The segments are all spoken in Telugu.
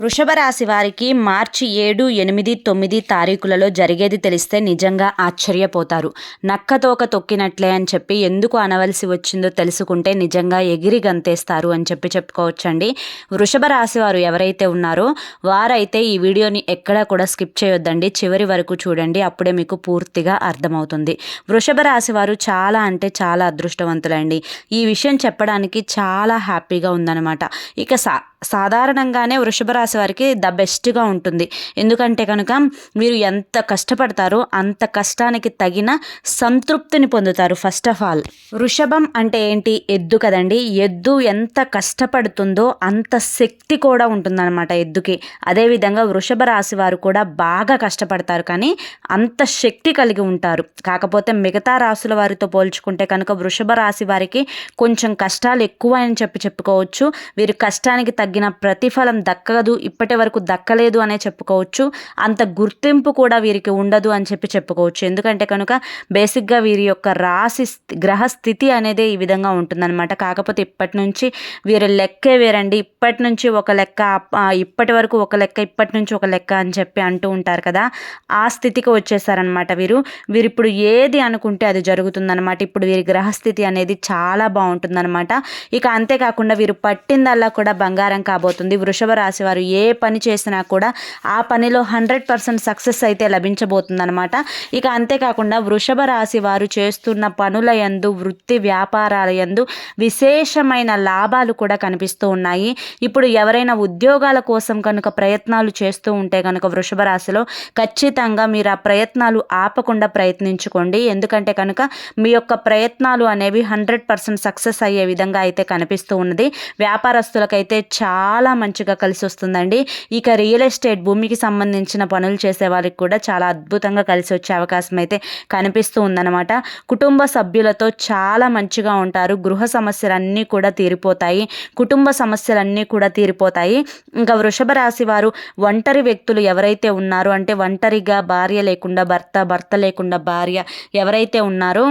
వృషభ రాశి వారికి మార్చి ఏడు ఎనిమిది తొమ్మిది తారీఖులలో జరిగేది తెలిస్తే నిజంగా ఆశ్చర్యపోతారు. నక్కతోక తొక్కినట్లే అని చెప్పి ఎందుకు అనవలసి వచ్చిందో తెలుసుకుంటే నిజంగా ఎగిరి గంతేస్తారు అని చెప్పి చెప్పుకోవచ్చండి. వృషభ రాశి వారు ఎవరైతే ఉన్నారో వారైతే ఈ వీడియోని ఎక్కడా కూడా స్కిప్ చేయొద్దండి. చివరి వరకు చూడండి అప్పుడే మీకు పూర్తిగా అర్థమవుతుంది. వృషభ రాశి వారు చాలా అంటే చాలా అదృష్టవంతులండి. ఈ విషయం చెప్పడానికి చాలా హ్యాపీగా ఉందన్నమాట. ఇక సా సాధారణంగానే వృషభ రాశి వారికి ద బెస్ట్గా ఉంటుంది. ఎందుకంటే కనుక మీరు ఎంత కష్టపడతారో అంత కష్టానికి తగిన సంతృప్తిని పొందుతారు ఫస్ట్ ఆఫ్ ఆల్. వృషభం అంటే ఏంటి? ఎద్దు కదండి. ఎద్దు ఎంత కష్టపడుతుందో అంత శక్తి కూడా ఉంటుందన్నమాట ఎద్దుకి. అదేవిధంగా వృషభ రాశి వారు కూడా బాగా కష్టపడతారు కానీ అంత శక్తి కలిగి ఉంటారు. కాకపోతే మిగతా రాశుల వారితో పోల్చుకుంటే కనుక వృషభ రాశి వారికి కొంచెం కష్టాలు ఎక్కువ అని చెప్పి చెప్పుకోవచ్చు. వీరు కష్టానికి తగ్గిన ప్రతిఫలం దక్కదు ఇప్పటి వరకు దక్కలేదు అనే చెప్పుకోవచ్చు. అంత గుర్తింపు కూడా వీరికి ఉండదు అని చెప్పి చెప్పుకోవచ్చు. ఎందుకంటే కనుక బేసిక్గా వీరి యొక్క రాశి గ్రహ స్థితి అనేది ఈ విధంగా ఉంటుందన్నమాట. కాకపోతే ఇప్పటి నుంచి వీరి లెక్కే వేరండి. ఇప్పటి నుంచి ఒక లెక్క ఇప్పటి వరకు ఒక లెక్క ఇప్పటి నుంచి ఒక లెక్క అని చెప్పి అంటూ ఉంటారు కదా. ఆ స్థితికి వచ్చేసారనమాట వీరు. వీరు ఇప్పుడు ఏది అనుకుంటే అది జరుగుతుందన్నమాట. ఇప్పుడు వీరి గ్రహస్థితి అనేది చాలా బాగుంటుందన్నమాట. ఇక అంతేకాకుండా వీరు పట్టిందల్లా కూడా బంగారం ప్రకారం కాబోతుంది. వృషభ రాశి వారు ఏ పని చేసినా కూడా ఆ పనిలో హండ్రెడ్ పర్సెంట్ సక్సెస్ అయితే లభించబోతుంది అనమాట ఇక అంతేకాకుండా వృషభ రాశి వారు చేస్తున్న పనుల యందు వృత్తి వ్యాపారాల యందు విశేషమైన లాభాలు కూడా కనిపిస్తూ ఉన్నాయి. ఇప్పుడు ఎవరైనా ఉద్యోగాల కోసం కనుక ప్రయత్నాలు చేస్తూ ఉంటే కనుక వృషభ రాశిలో ఖచ్చితంగా మీరు ఆ ప్రయత్నాలు ఆపకుండా ప్రయత్నించుకోండి. ఎందుకంటే కనుక మీ యొక్క ప్రయత్నాలు అనేవి హండ్రెడ్ పర్సెంట్ సక్సెస్ అయ్యే విధంగా అయితే కనిపిస్తూ ఉన్నది. వ్యాపారస్తులకైతే చాలా మంచిగా కలిసి వస్తుందండి ఇక రియల్ ఎస్టేట్ భూమికి సంబంధించిన పనులు చేసే వాళ్ళకి కూడా చాలా అద్భుతంగా కలిసి వచ్చే అవకాశం అయితే కనిపిస్తూ ఉందన్నమాట. కుటుంబ సభ్యులతో చాలా మంచిగా ఉంటారు. గృహ సమస్యలన్నీ కూడా తీరిపోతాయి. కుటుంబ సమస్యలన్నీ కూడా తీరిపోతాయి. ఇంకా వృషభ రాశి వారు ఒంటరి వ్యక్తులు ఎవరైతే ఉన్నారో అంటే ఒంటరిగా భార్య లేకుండా భర్త భర్త లేకుండా భార్య ఎవరైతే ఉన్నారో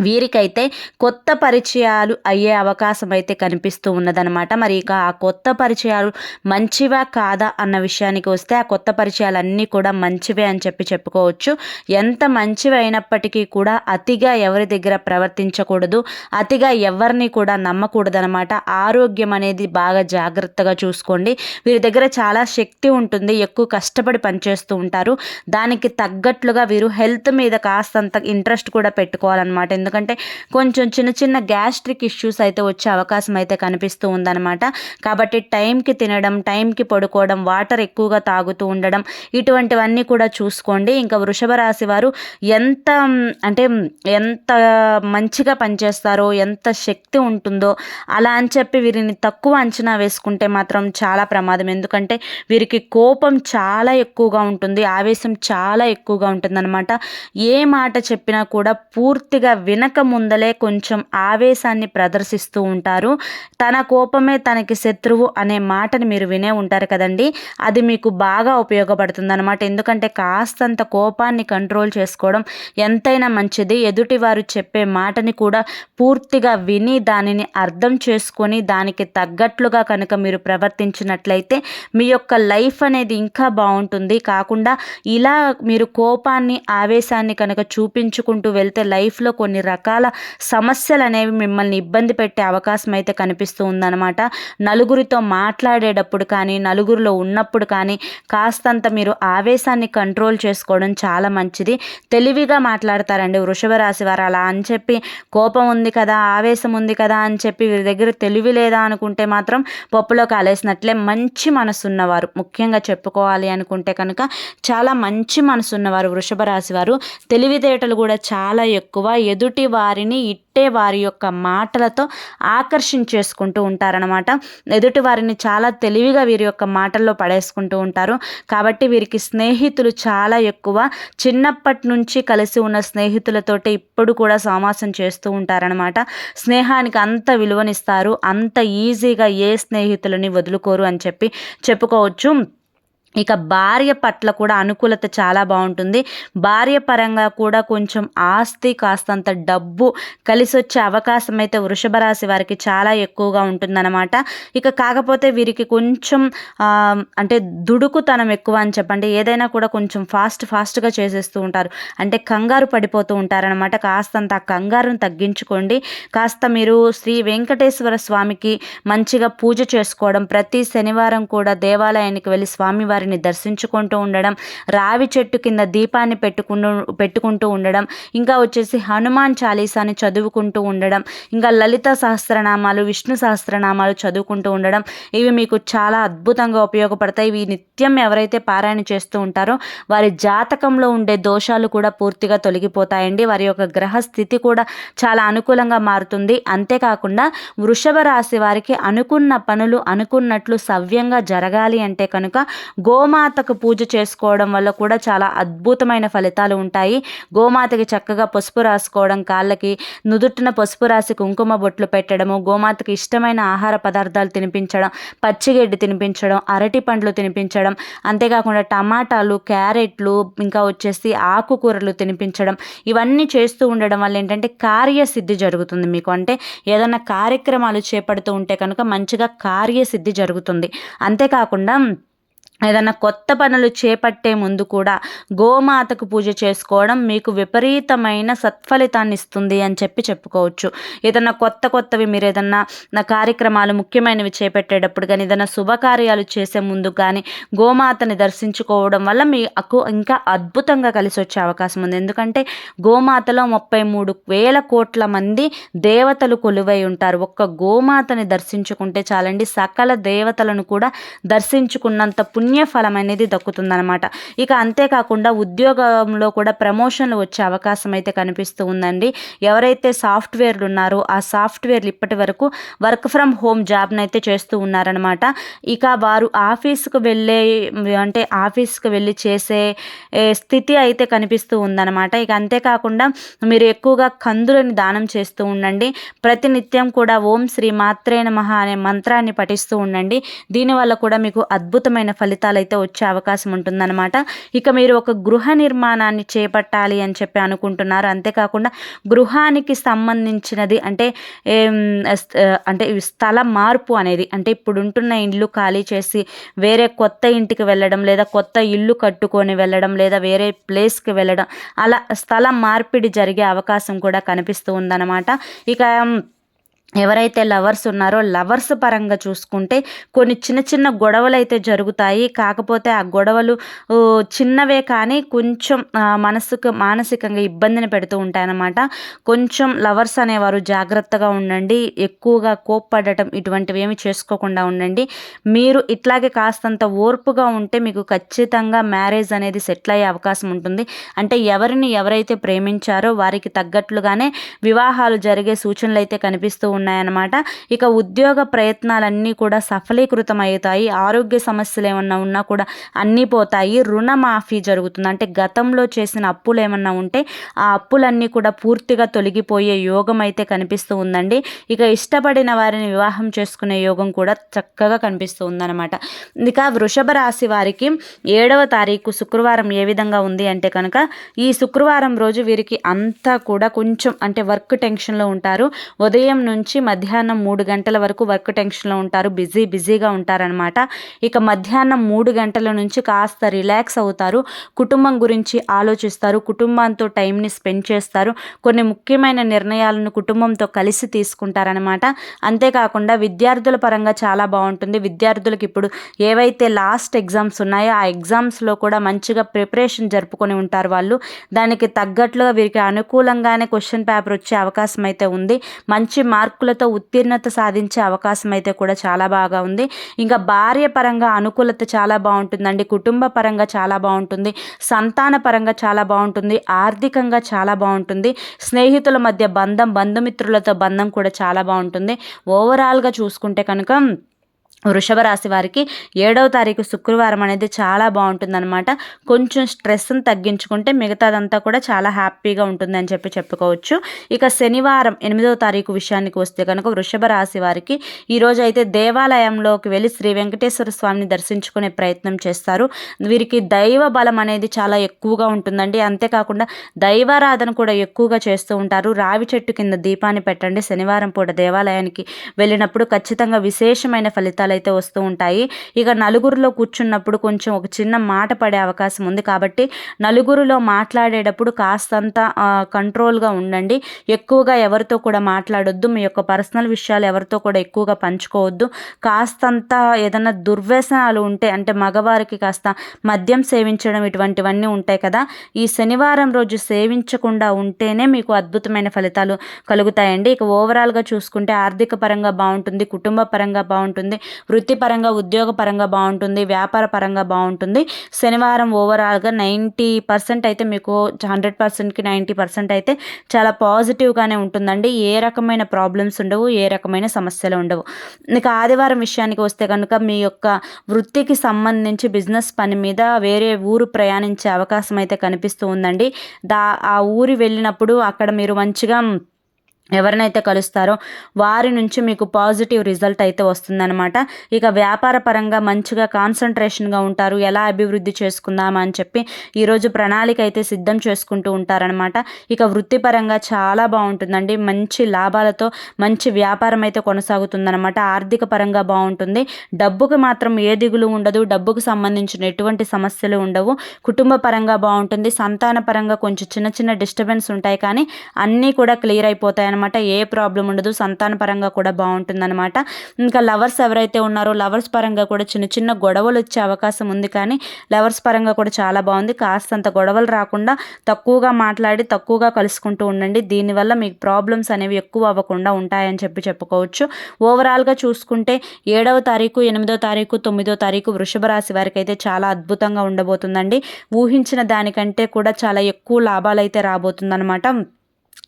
వీరికైతే కొత్త పరిచయాలు అయ్యే అవకాశం అయితే కనిపిస్తూ ఉన్నదనమాట మరి ఇక ఆ కొత్త పరిచయాలు మంచివా కాదా అన్న విషయానికి వస్తే ఆ కొత్త పరిచయాలు అన్నీ కూడా మంచివే అని చెప్పి చెప్పుకోవచ్చు. ఎంత మంచివి అయినప్పటికీ కూడా అతిగా ఎవరి దగ్గర ప్రవర్తించకూడదు అతిగా ఎవరిని కూడా నమ్మకూడదనమాట ఆరోగ్యం అనేది బాగా జాగ్రత్తగా చూసుకోండి. వీరి దగ్గర చాలా శక్తి ఉంటుంది ఎక్కువ కష్టపడి పనిచేస్తూ ఉంటారు. దానికి తగ్గట్లుగా వీరు హెల్త్ మీద కాస్తంత ఇంట్రెస్ట్ కూడా పెట్టుకోవాలన్నమాట. ఎందుకంటే ఎందుకంటే కొంచెం చిన్న చిన్న గ్యాస్ట్రిక్ ఇష్యూస్ అయితే వచ్చే అవకాశం అయితే కనిపిస్తూ ఉందన్నమాట. కాబట్టి టైంకి తినడం టైంకి పడుకోవడం వాటర్ ఎక్కువగా తాగుతూ ఉండడం ఇటువంటివన్నీ కూడా చూసుకోండి. ఇంకా వృషభ రాశి వారు ఎంత అంటే ఎంత మంచిగా పనిచేస్తారో ఎంత శక్తి ఉంటుందో అలా అని చెప్పి వీరిని తక్కువ అంచనా వేసుకుంటే మాత్రం చాలా ప్రమాదం. ఎందుకంటే వీరికి కోపం చాలా ఎక్కువగా ఉంటుంది ఆవేశం చాలా ఎక్కువగా ఉంటుందన్నమాట. ఏ మాట చెప్పినా కూడా పూర్తిగా వినక ముందలే కొంచెం ఆవేశాన్ని ప్రదర్శిస్తూ ఉంటారు. తన కోపమే తనకి శత్రువు అనే మాటని మీరు వినే ఉంటారు కదండి. అది మీకు బాగా ఉపయోగపడుతుంది అనమాట ఎందుకంటే కాస్తంత కోపాన్ని కంట్రోల్ చేసుకోవడం ఎంతైనా మంచిది. ఎదుటివారు చెప్పే మాటని కూడా పూర్తిగా విని దానిని అర్థం చేసుకొని దానికి తగ్గట్లుగా కనుక మీరు ప్రవర్తించినట్లయితే మీ యొక్క లైఫ్ అనేది ఇంకా బాగుంటుంది. కాకుండా ఇలా మీరు కోపాన్ని ఆవేశాన్ని కనుక చూపించుకుంటూ వెళ్తే లైఫ్లో కొన్ని కొన్ని రకాల సమస్యలు అనేవి మిమ్మల్ని ఇబ్బంది పెట్టే అవకాశం అయితే కనిపిస్తూ ఉందన్నమాట. నలుగురితో మాట్లాడేటప్పుడు కానీ నలుగురిలో ఉన్నప్పుడు కానీ కాస్తంత మీరు ఆవేశాన్ని కంట్రోల్ చేసుకోవడం చాలా మంచిది. తెలివిగా మాట్లాడతారండి వృషభ రాశి వారు. అలా అని చెప్పి కోపం ఉంది కదా ఆవేశం ఉంది కదా అని చెప్పి వీరి దగ్గర తెలివి లేదా అనుకుంటే మాత్రం పప్పులో కాలేసినట్లే మంచి మనసు ఉన్నవారు ముఖ్యంగా చెప్పుకోవాలి అనుకుంటే కనుక చాలా మంచి మనసు ఉన్నవారు వృషభ రాశి వారు. తెలివితేటలు కూడా చాలా ఎక్కువ. ఎదుటి ఎదుటి వారిని ఇట్టే వారి యొక్క మాటలతో ఆకర్షించేసుకుంటూ ఉంటారనమాట ఎదుటి వారిని చాలా తెలివిగా వీరి యొక్క మాటల్లో పడేసుకుంటూ ఉంటారు. కాబట్టి వీరికి స్నేహితులు చాలా ఎక్కువ. చిన్నప్పటి నుంచి కలిసి ఉన్న స్నేహితులతోటి ఇప్పుడు కూడా సమాసం చేస్తూ ఉంటారనమాట స్నేహానికి అంత విలువనిస్తారు. అంత ఈజీగా ఏ స్నేహితులని వదులుకోరు అని చెప్పి చెప్పుకోవచ్చు. ఇక భార్య పట్ల కూడా అనుకూలత చాలా బాగుంటుంది. భార్య పరంగా కూడా కొంచెం ఆస్తి కాస్తంత డబ్బు కలిసి వచ్చే అవకాశం అయితే వృషభ రాశి వారికి చాలా ఎక్కువగా ఉంటుందన్నమాట. ఇక కాకపోతే వీరికి కొంచెం అంటే దుడుకుతనం ఎక్కువ అని చెప్పండి. ఏదైనా కూడా కొంచెం ఫాస్ట్ ఫాస్ట్గా చేసేస్తూ ఉంటారు. అంటే కంగారు పడిపోతూ ఉంటారనమాట కాస్తంత ఆ కంగారును తగ్గించుకోండి. కాస్త మీరు శ్రీ వెంకటేశ్వర స్వామికి మంచిగా పూజ చేసుకోవడం ప్రతి శనివారం కూడా దేవాలయానికి వెళ్ళి స్వామివారి వారిని దర్శించుకుంటూ ఉండడం రావి చెట్టు కింద దీపాన్ని పెట్టుకుంటూ పెట్టుకుంటూ ఉండడం ఇంకా వచ్చేసి హనుమాన్ చాలీసాని చదువుకుంటూ ఉండడం ఇంకా లలిత సహస్రనామాలు విష్ణు సహస్రనామాలు చదువుకుంటూ ఉండడం ఇవి మీకు చాలా అద్భుతంగా ఉపయోగపడతాయి. ఇవి నిత్యం ఎవరైతే పారాయణ చేస్తూ ఉంటారో వారి జాతకంలో ఉండే దోషాలు కూడా పూర్తిగా తొలగిపోతాయండి. వారి యొక్క గ్రహ స్థితి కూడా చాలా అనుకూలంగా మారుతుంది. అంతేకాకుండా వృషభ రాశి వారికి అనుకున్న పనులు అనుకున్నట్లు సవ్యంగా జరగాలి అంటే కనుక గోమాతకు పూజ చేసుకోవడం వల్ల కూడా చాలా అద్భుతమైన ఫలితాలు ఉంటాయి. గోమాతకి చక్కగా పసుపు రాసుకోవడం కాళ్ళకి నుదుటిన పసుపు రాసి కుంకుమ బొట్లు పెట్టడము గోమాతకి ఇష్టమైన ఆహార పదార్థాలు తినిపించడం పచ్చిగడ్డి తినిపించడం అరటి పండ్లు తినిపించడం అంతేకాకుండా టమాటాలు క్యారెట్లు ఇంకా వచ్చేసి ఆకుకూరలు తినిపించడం ఇవన్నీ చేస్తూ ఉండడం వల్ల ఏంటంటే కార్యసిద్ధి జరుగుతుంది మీకు. అంటే ఏదైనా కార్యక్రమాలు చేపడుతూ ఉంటే కనుక మంచిగా కార్యసిద్ధి జరుగుతుంది. అంతేకాకుండా ఏదన్నా కొత్త పనులు చేపట్టే ముందు కూడా గోమాతకు పూజ చేసుకోవడం మీకు విపరీతమైన సత్ఫలితాన్ని ఇస్తుంది అని చెప్పి చెప్పుకోవచ్చు. ఏదైనా కొత్త కొత్తవి మీరు ఏదన్నా నా కార్యక్రమాలు ముఖ్యమైనవి చేపట్టేటప్పుడు కానీ ఏదైనా శుభకార్యాలు చేసే ముందు కానీ గోమాతని దర్శించుకోవడం వల్ల మీకు ఇంకా అద్భుతంగా కలిసి వచ్చే అవకాశం ఉంది. ఎందుకంటే గోమాతలో ముప్పై మూడు వేల కోట్ల మంది దేవతలు కొలువై ఉంటారు. ఒక్క గోమాతని దర్శించుకుంటే చాలండి సకల దేవతలను కూడా దర్శించుకున్నంత పుణ్య పుణ్యఫలం అనేది దక్కుతుందనమాట ఇక అంతేకాకుండా ఉద్యోగంలో కూడా ప్రమోషన్లు వచ్చే అవకాశం అయితే కనిపిస్తూ ఉందండి. ఎవరైతే సాఫ్ట్వేర్లు ఉన్నారో ఆ సాఫ్ట్వేర్లు ఇప్పటి వరకు వర్క్ ఫ్రమ్ హోమ్ జాబ్ని అయితే చేస్తూ ఉన్నారనమాట ఇక వారు ఆఫీస్కు వెళ్ళే అంటే ఆఫీస్కి వెళ్ళి చేసే స్థితి అయితే కనిపిస్తూ ఉందన్నమాట. ఇక అంతేకాకుండా మీరు ఎక్కువగా కందులని దానం చేస్తూ ఉండండి. ప్రతినిత్యం కూడా ఓం శ్రీ మాత్రేణ మహా అనే మంత్రాన్ని పఠిస్తూ ఉండండి. దీనివల్ల కూడా మీకు అద్భుతమైన ఫలితం ఫలితాలు అయితే వచ్చే అవకాశం ఉంటుందన్నమాట. ఇక మీరు ఒక గృహ నిర్మాణాన్ని చేపట్టాలి అని చెప్పి అనుకుంటున్నారు. అంతేకాకుండా గృహానికి సంబంధించినది అంటే అంటే స్థల మార్పు అనేది అంటే ఇప్పుడు ఉంటున్న ఇల్లు ఖాళీ చేసి వేరే కొత్త ఇంటికి వెళ్ళడం లేదా కొత్త ఇల్లు కట్టుకొని వెళ్ళడం లేదా వేరే ప్లేస్కి వెళ్ళడం అలా స్థల మార్పిడి జరిగే అవకాశం కూడా కనిపిస్తూ ఉందన్నమాట. ఇక ఎవరైతే లవర్స్ ఉన్నారో లవర్స్ పరంగా చూసుకుంటే కొన్ని చిన్న చిన్న గొడవలు అయితే జరుగుతాయి. కాకపోతే ఆ గొడవలు చిన్నవే కానీ కొంచెం మనసుకు మానసికంగా ఇబ్బందిని పెడుతూ ఉంటాయన్నమాట. కొంచెం లవర్స్ అనేవారు జాగ్రత్తగా ఉండండి. ఎక్కువగా కోప్పడటం ఇటువంటివి ఏమి చేసుకోకుండా ఉండండి. మీరు ఇట్లాగే కాస్తంత ఓర్పుగా ఉంటే మీకు ఖచ్చితంగా మ్యారేజ్ అనేది సెటిల్ అయ్యే అవకాశం ఉంటుంది. అంటే ఎవరిని ఎవరైతే ప్రేమించారో వారికి తగ్గట్లుగానే వివాహాలు జరిగే సూచనలు అయితే కనిపిస్తూ ఉన్నాయన్నమాట. ఇక ఉద్యోగ ప్రయత్నాలన్నీ కూడా సఫలీకృతం అవుతాయి ఆరోగ్య సమస్యలు ఏమన్నా ఉన్నా కూడా అన్నీ పోతాయి. రుణమాఫీ జరుగుతుంది. అంటే గతంలో చేసిన అప్పులు ఏమన్నా ఉంటే ఆ అప్పులన్నీ కూడా పూర్తిగా తొలగిపోయే యోగం అయితే కనిపిస్తూ ఉందండి. ఇక ఇష్టపడిన వారిని వివాహం చేసుకునే యోగం కూడా చక్కగా కనిపిస్తూ ఉందన్నమాట. ఇక వృషభ రాశి వారికి ఏడవ తారీఖు శుక్రవారం ఏ విధంగా ఉంది అంటే కనుక ఈ శుక్రవారం రోజు వీరికి అంతా కూడా కొంచెం అంటే వర్క్ టెన్షన్లో ఉంటారు. ఉదయం నుంచి నుంచి మధ్యాహ్నం మూడు గంటల వరకు వర్క్ టెన్షన్లో ఉంటారు. బిజీ బిజీగా ఉంటారనమాట ఇక మధ్యాహ్నం మూడు గంటల నుంచి కాస్త రిలాక్స్ అవుతారు. కుటుంబం గురించి ఆలోచిస్తారు. కుటుంబంతో టైంని స్పెండ్ చేస్తారు. కొన్ని ముఖ్యమైన నిర్ణయాలను కుటుంబంతో కలిసి తీసుకుంటారనమాట అంతేకాకుండా విద్యార్థుల పరంగా చాలా బాగుంటుంది. విద్యార్థులకు ఇప్పుడు ఏవైతే లాస్ట్ ఎగ్జామ్స్ ఉన్నాయో ఆ ఎగ్జామ్స్లో కూడా మంచిగా ప్రిపరేషన్ జరుపుకొని ఉంటారు వాళ్ళు. దానికి తగ్గట్లుగా వీరికి అనుకూలంగానే క్వశ్చన్ పేపర్ వచ్చే అవకాశం అయితే ఉంది. మంచి మార్క్ మార్కులతో ఉత్తీర్ణత సాధించే అవకాశం అయితే కూడా చాలా బాగా ఉంది. ఇంకా భార్య పరంగా అనుకూలత చాలా బాగుంటుందండి. కుటుంబ పరంగా చాలా బాగుంటుంది. సంతాన పరంగా చాలా బాగుంటుంది. ఆర్థికంగా చాలా బాగుంటుంది. స్నేహితుల మధ్య బంధం బంధుమిత్రులతో బంధం కూడా చాలా బాగుంటుంది. ఓవరాల్గా చూసుకుంటే కనుక వృషభ రాశి వారికి ఏడవ తారీఖు శుక్రవారం అనేది చాలా బాగుంటుందన్నమాట. కొంచెం స్ట్రెస్ని తగ్గించుకుంటే మిగతాదంతా కూడా చాలా హ్యాపీగా ఉంటుందని చెప్పి చెప్పుకోవచ్చు. ఇక శనివారం ఎనిమిదవ తారీఖు విషయానికి వస్తే కనుక వృషభ రాశి వారికి ఈరోజు అయితే దేవాలయంలోకి వెళ్ళి శ్రీ వెంకటేశ్వర స్వామిని దర్శించుకునే ప్రయత్నం చేస్తారు. వీరికి దైవ బలం అనేది చాలా ఎక్కువగా ఉంటుందండి. అంతేకాకుండా దైవారాధన కూడా ఎక్కువగా చేస్తూ ఉంటారు. రావి చెట్టు కింద దీపాన్ని పెట్టండి. శనివారం పూట దేవాలయానికి వెళ్ళినప్పుడు ఖచ్చితంగా విశేషమైన ఫలితాలు ఫలితాలు అయితే వస్తూ ఉంటాయి. ఇక నలుగురిలో కూర్చున్నప్పుడు కొంచెం ఒక చిన్న మాట పడే అవకాశం ఉంది. కాబట్టి నలుగురిలో మాట్లాడేటప్పుడు కాస్తంత కంట్రోల్గా ఉండండి. ఎక్కువగా ఎవరితో కూడా మాట్లాడొద్దు. మీ యొక్క పర్సనల్ విషయాలు ఎవరితో కూడా ఎక్కువగా పంచుకోవద్దు. కాస్తంత ఏదైనా దుర్వ్యసనాలు ఉంటే అంటే మగవారికి కాస్త మద్యం సేవించడం ఇటువంటివన్నీ ఉంటాయి కదా. ఈ శనివారం రోజు సేవించకుండా ఉంటేనే మీకు అద్భుతమైన ఫలితాలు కలుగుతాయండి. ఇక ఓవరాల్గా చూసుకుంటే ఆర్థిక పరంగా బాగుంటుంది. కుటుంబ పరంగా బాగుంటుంది. వృత్తిపరంగా ఉద్యోగపరంగా బాగుంటుంది వ్యాపార పరంగా బాగుంటుంది. శనివారం ఓవరాల్గా నైంటీ పర్సెంట్ అయితే మీకు హండ్రెడ్ పర్సెంట్కి నైంటీ పర్సెంట్ అయితే చాలా పాజిటివ్గానే ఉంటుందండి. ఏ రకమైన ప్రాబ్లమ్స్ ఉండవు ఏ రకమైన సమస్యలు ఉండవు. ఇక ఆదివారం విషయానికి వస్తే కనుక మీ యొక్క వృత్తికి సంబంధించి బిజినెస్ పని మీద వేరే ఊరు ప్రయాణించే అవకాశం అయితే కనిపిస్తూ ఉందండి. దా ఆ ఊరి వెళ్ళినప్పుడు అక్కడ మీరు మంచిగా ఎవరినైతే కలుస్తారో వారి నుంచి మీకు పాజిటివ్ రిజల్ట్ అయితే వస్తుందన్నమాట. ఇక వ్యాపార పరంగా మంచిగా కాన్సన్ట్రేషన్గా ఉంటారు. ఎలా అభివృద్ధి చేసుకుందామా అని చెప్పి ఈరోజు ప్రణాళిక అయితే సిద్ధం చేసుకుంటూ ఉంటారనమాట ఇక వృత్తిపరంగా చాలా బాగుంటుందండి. మంచి లాభాలతో మంచి వ్యాపారం అయితే కొనసాగుతుందన్నమాట. ఆర్థిక పరంగా బాగుంటుంది. డబ్బుకి మాత్రం ఏ దిగులు ఉండదు. డబ్బుకు సంబంధించిన ఎటువంటి సమస్యలు ఉండవు. కుటుంబ పరంగా బాగుంటుంది. సంతాన పరంగా కొంచెం చిన్న చిన్న డిస్టర్బెన్స్ ఉంటాయి కానీ అన్నీ కూడా క్లియర్ అయిపోతాయి అనమాట ఏ ప్రాబ్లం ఉండదు. సంతాన పరంగా కూడా బాగుంటుందన్నమాట. ఇంకా లవర్స్ ఎవరైతే ఉన్నారో లవర్స్ పరంగా కూడా చిన్న చిన్న గొడవలు వచ్చే అవకాశం ఉంది కానీ లవర్స్ పరంగా కూడా చాలా బాగుంది. కాస్తంత గొడవలు రాకుండా తక్కువగా మాట్లాడి తక్కువగా కలుసుకుంటూ ఉండండి. దీనివల్ల మీకు ప్రాబ్లమ్స్ అనేవి ఎక్కువ అవ్వకుండా ఉంటాయని చెప్పి చెప్పుకోవచ్చు. ఓవరాల్గా చూసుకుంటే ఏడవ తారీఖు ఎనిమిదో తారీఖు తొమ్మిదో తారీఖు వృషభ రాశి వారికి అయితే చాలా అద్భుతంగా ఉండబోతుందండి. ఊహించిన దానికంటే కూడా చాలా ఎక్కువ లాభాలు అయితే రాబోతుందన్నమాట.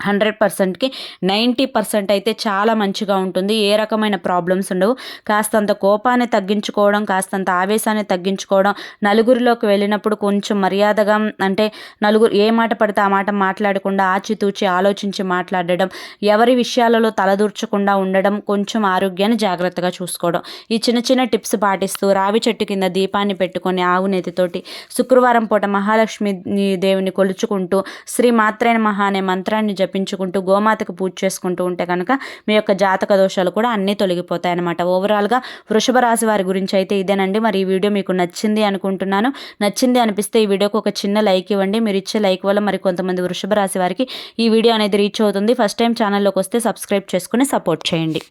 హండ్రెడ్ పర్సెంట్కి నైంటీ పర్సెంట్ అయితే చాలా మంచిగా ఉంటుంది. ఏ రకమైన ప్రాబ్లమ్స్ ఉండవు. కాస్తంత కోపాన్ని తగ్గించుకోవడం కాస్తంత ఆవేశాన్ని తగ్గించుకోవడం నలుగురిలోకి వెళ్ళినప్పుడు కొంచెం మర్యాదగా అంటే నలుగురు ఏ మాట పడితే ఆ మాట మాట్లాడకుండా ఆచితూచి ఆలోచించి మాట్లాడడం ఎవరి విషయాలలో తలదూర్చకుండా ఉండడం కొంచెం ఆరోగ్యాన్ని జాగ్రత్తగా చూసుకోవడం. ఈ చిన్న చిన్న టిప్స్ పాటిస్తూ రావి చెట్టు కింద దీపాన్ని పెట్టుకొని ఆవు నెతితోటి శుక్రవారం పూట మహాలక్ష్మి దేవుని కొలుచుకుంటూ శ్రీ మాత్రైన మహా అనే మంత్రాన్ని జపించుకుంటూ గోమాతకు పూజ చేసుకుంటూ ఉంటే కనుక మీ యొక్క జాతక దోషాలు కూడా అన్నీ తొలగిపోతాయి అనమాట ఓవరాల్గా వృషభ రాశి వారి గురించి అయితే ఇదేనండి. మరి ఈ వీడియో మీకు నచ్చింది అనుకుంటున్నాను. నచ్చింది అనిపిస్తే ఈ వీడియోకి ఒక చిన్న లైక్ ఇవ్వండి. మీరు ఇచ్చే లైక్ వల్ల మరి కొంతమంది వృషభ రాశి వారికి ఈ వీడియో అనేది రీచ్ అవుతుంది. ఫస్ట్ టైం ఛానల్లోకి వస్తే సబ్స్క్రైబ్ చేసుకుని సపోర్ట్ చేయండి.